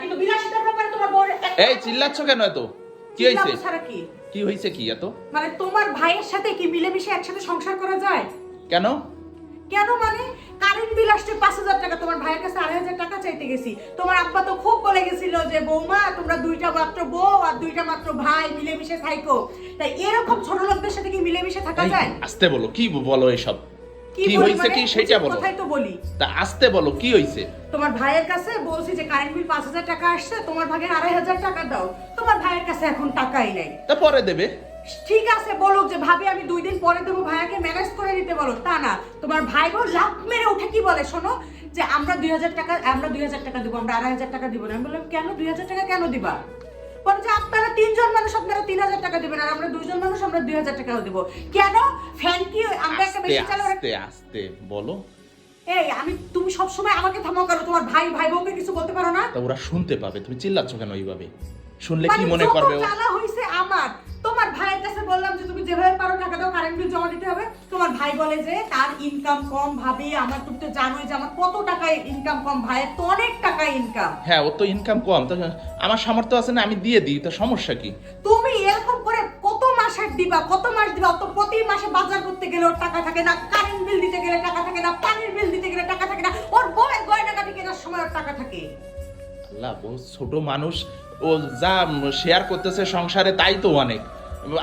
কিন্তু বিলাসিতার ব্যাপারে তোমার একটা- এই চিল্লাচ্ছ কেন এত? কি চিল্লাবো কি? কি হয়েছে কি এত? মানে তোমার ভাইয়ের সাথে কি মিলেমিশে একসাথে সংসার করা যায়? কেন? কেন মানে? কারেন্ট বিল আসছে পাঁচ হাজার টাকা তোমার ভাইয়ের কাছে আড়াই হাজার টাকা চাইতে গেছি। তোমার আব্বা তো খুব বলে গেছিল যে বৌমা তোমরা দুইটা মাত্র বউ আর দুইটা মাত্র ভাই মিলেমিশে থাইকো। তাই এরকম ছোট লোকদের সাথে কি মিলেমিশে থাকা যায়? আস্তে বলো কি বলো এসব? কি হয়েছে মানে? কি সেটা বলো। কথাই তো বলি। তা আস্তে বলো কি হয়েছে তোমার ভাইয়ের কাছে বলছি যে কারেন্ট বিল পাঁচ হাজার টাকা আসছে তোমার ভাগে আড়াই হাজার টাকা দাও। তোমার ভাইয়ের কাছে এখন টাকাই নেই। তা পরে দেবে। ঠিক আছে বলো যে ভাবি আমি দুই দিন পরে দেবো ভাইয়াকে ম্যানেজ করে দিতে বলো। তা না তোমার ভাই বোন লাভ মেরে উঠে কি বলে শোনো? যে আমরা দুই হাজার টাকা আমরা দুই হাজার টাকা দিব আমরা আড়াই হাজার টাকা দিব না। আমি বললাম কেন? দুই হাজার টাকা কেন দিবা? বলে যে আপনারা তিনজন মানুষ হাজার টাকা দিবেন আর আমরা দুইজন মানুষ আমরা দুই হাজার টাকাও দিব। কেন? ফ্যান কি? আমরা একটা বেশি চালাবো আস্তে আস্তে বলো। এই আমি তুমি সবসময় আমাকে থামাও করো তোমার ভাই ভাই বোনকে কিছু বলতে পারো না। তা ওরা শুনতে পাবে তুমি চিল্লাচ্ছ কেন এইভাবে? শুনলে কি মানে মনে করবে? জ্বালা হইছে আমার তোমার ভাইয়ের কাছে বললাম যে তুমি যেভাবে পারো টাকা দাও কারেন্ট বিল জমা দিতে হবে। তোমার ভাই বলে যে তার ইনকাম কম ভাবি আমার তুমি তো জানোই যে আমার কত টাকা ইনকাম কম ভাইয়ের তো অনেক টাকা ইনকাম হ্যাঁ ও তো ইনকাম কম। তো আমার সামর্থ্য আছে না আমি দিয়ে দিই তো সমস্যা কি? তুমি এরকম করে কত মাসের দিবা কত মাস দিবা? তো প্রতি মাসে বাজার করতে গেলে ওর টাকা থাকে না কারেন্ট বিল দিতে গেলে টাকা থাকে না পানির বিল দিতে গেলে টাকা থাকে না ওর বউয়ের গয়নাগাটি কেনার সময় ওর টাকা থাকে। আল্লাহ ও ছোট মানুষ ও যা শেয়ার করতেছে সংসারে তাই তো অনেক।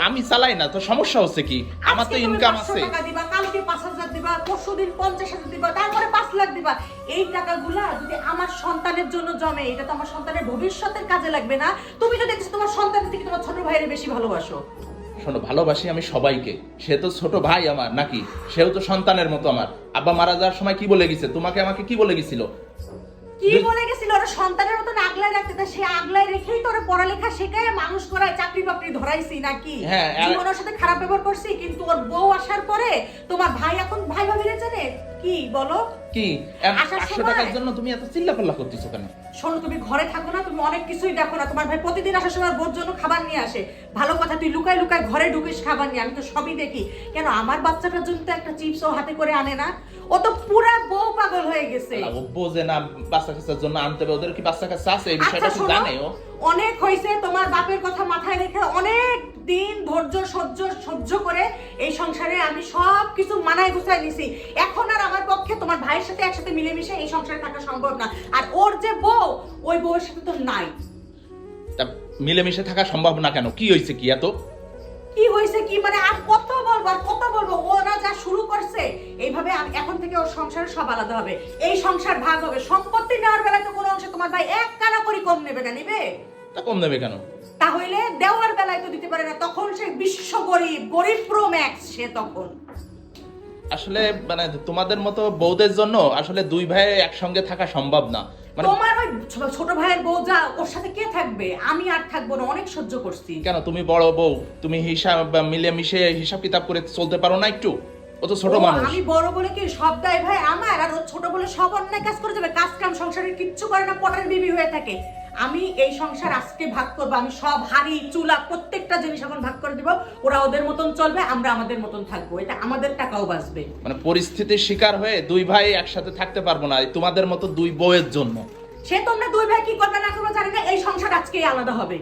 আমি চালাই না তো সমস্যা হচ্ছে কি? আমার তো ইনকাম আছে। দিবা কালকে পাঁচ হাজার দিবা দিবা তারপরে লাখ দিবা। এই টাকাগুলা যদি আমার সন্তানের জন্য জমে এটা তো আমার সন্তানের ভবিষ্যতের কাজে লাগবে না। তুমি তো দেখছ তোমার সন্তানের থেকে তোমার ছোট ভাইয়ের বেশি ভালোবাসো। শোনো ভালোবাসি আমি সবাইকে। সে তো ছোট ভাই আমার নাকি? সেও তো সন্তানের মতো আমার। আব্বা মারা যাওয়ার সময় কি বলে গেছে? তোমাকে আমাকে কি বলে গেছিল? কি বলে গেছিল? ওরা সন্তানের মতন আগলায় রাখতে তা সে আগলায় রেখেই তো ওরা পড়ালেখা শেখায় মানুষ করায় চাকরি বাকরি ধরাইছি নাকি? জীবনের ওর সাথে খারাপ ব্যবহার করছি কিন্তু ওর বউ আসার পরে তোমার ভাই এখন ভাই ভাবিরে জানে কি বলো? কি? সময়- টাকার জন্য তুমি এত চিল্লাপাল্লা করতেছো কেন? শোনো তুমি ঘরে থাকো না তুমি অনেক কিছুই দেখো না। তোমার ভাই প্রতিদিন আসার সময় বোর জন্য খাবার নিয়ে আসে। ভালো কথা তুই লুকায় লুকায় ঘরে ঢুকিস খাবার নিয়ে আমি তো সবই দেখি। কেন আমার বাচ্চাটার জন্য তো একটা চিপস ও হাতে করে আনে না? ও তো পুরা বউ পাগল হয়ে গেছে। ও বোঝে না বাচ্চা কাচ্চার জন্য আনতে হবে। ওদের কি বাচ্চা কাচ্চা আছে? এই বিষয়টা আচ্ছা কি জানে ও। অনেক হয়েছে তোমার বাপের কথা মাথায় রেখে অনেক দিন ধৈর্য সহ্য সহ্য করে কিছু মানায় গুছাই নিছি। এখন আর আমার পক্ষে তোমার ভাইয়ের সাথে একসাথে মিলেমিশে এই সংসারে থাকা সম্ভব না। আর ওর যে বউ ওই বউয়ের সাথে তো নাই। তা মিলেমিশে থাকা সম্ভব না কেন? কি হয়েছে কি এত? কি হয়েছে কি? মানে আর কত বলব আর কত বলব। ওরা যা শুরু করছে এইভাবে এখন থেকে ওর সংসার সব আলাদা হবে। এই সংসার ভাগ হবে। সম্পত্তি নেওয়ার বেলায় তো কোনো অংশে তোমার ভাই এক কানা করি কম নেবে না নিবে? তা কম দেবে কেন? তাহলে দেওয়ার বেলায় তো দিতে পারে না। তখন সে বিশ্ব গরিব গরিব প্রো ম্যাক্স সে তখন। আসলে মানে তোমাদের মতো বউদের জন্য আসলে দুই ভাই একসঙ্গে থাকা সম্ভব না। মানে তোমার ওই ছোট ভাইয়ের বউ যা ওর সাথে কে থাকবে? আমি আর থাকব না অনেক সহ্য করছি। কেন? তুমি বড় বউ তুমি হিসাব মিলে মিশে হিসাব কিতাব করে চলতে পারো না একটু? ও তো ছোট মানুষ। আমি বড় বলে কি সব দায় ভাই আমার? আর ও ছোট বলে সব অন্যায় কাজ করে যাবে। কাজ কাম সংসারের কিচ্ছু করে না পটার বিবি হয়ে থাকে। আমি এই সংসার আজকে ভাগ করব। আমি সব হাড়ি চুলা প্রত্যেকটা জিনিস এখন ভাগ করে দিব। ওরা ওদের মতন চলবে আমরা আমাদের মতন থাকব। এটা আমাদের টাকাও বাঁচবে। মানে পরিস্থিতির শিকার হয়ে দুই ভাই একসাথে থাকতে পারব না তোমাদের মতো দুই বউয়ের জন্য। সে তোমরা দুই ভাই কি করবে না করবে জানি না এই সংসার আজকেই আলাদা হবে।